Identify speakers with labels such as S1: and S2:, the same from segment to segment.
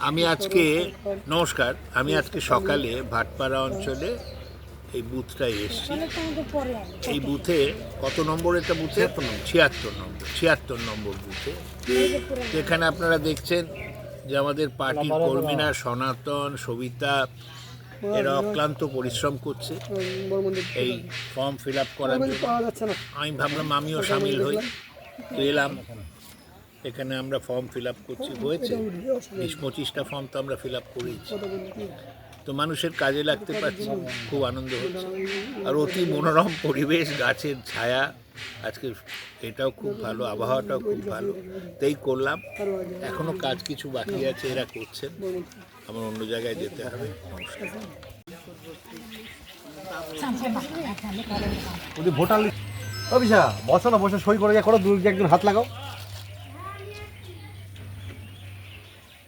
S1: আমি আজকে নমস্কার আমি আজকে সকালে ভাটপাড়া অঞ্চলে এই বুথটায় এসেছি। এই বুথে কত নম্বর এটা বুথে? ছিয়াত্তর নম্বর। ছিয়াত্তর নম্বর বুথে। যেখানে আপনারা দেখছেন যে আমাদের পার্টির কর্মীরা সনাতন সবিতা এরা অক্লান্ত পরিশ্রম করছে। এই ফর্ম ফিল আপ করার জন্য। আমি ভাবলাম আমিও সামিল হই। তো এলাম। এখানে আমরা ফর্ম ফিল আপ করছি হয়েছে? বিশ পঁচিশটা ফর্ম তো আমরা ফিল আপ করেছি। তো মানুষের কাজে লাগতে পারছি খুব আনন্দ হচ্ছে। আর অতি মনোরম পরিবেশ গাছের ছায়া আজকে এটাও খুব ভালো আবহাওয়াটাও খুব ভালো। তাই করলাম। এখনও কাজ কিছু বাকি আছে এরা করছেন। আমার অন্য জায়গায় যেতে হবে। নমস্কার।
S2: যদি ভোটার অভিষা বসো না বসে সই করে যা করো দুই একজন হাত লাগাও।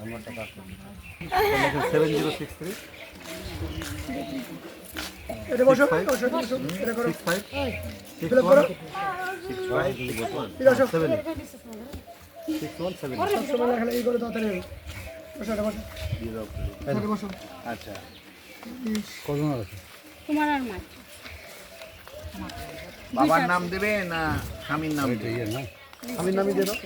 S2: নাম্বারটা কাজ সেভেন জিরো সিক্স থ্রি
S3: এটা বসো
S2: ফাইভ
S3: বসো, বসো। এটা করো
S2: ফাইভ সিক্স
S3: এটা
S2: ওয়ান
S3: করো।
S2: সিক্স ফাইভ
S3: এটা বসো।
S2: সেভেন সিক্স সেভেন
S3: সবসময় লেখালেখি এই করে তাড়াতাড়ি হবে বসো এটা বসো। এটা বসো।
S1: আচ্ছা।
S4: তোমার আর মাছ
S1: বাবার নাম দেবে না স্বামীর নাম দেবে?
S2: ইয়ে না। আমি নামিয়ে দিয়ে দাও।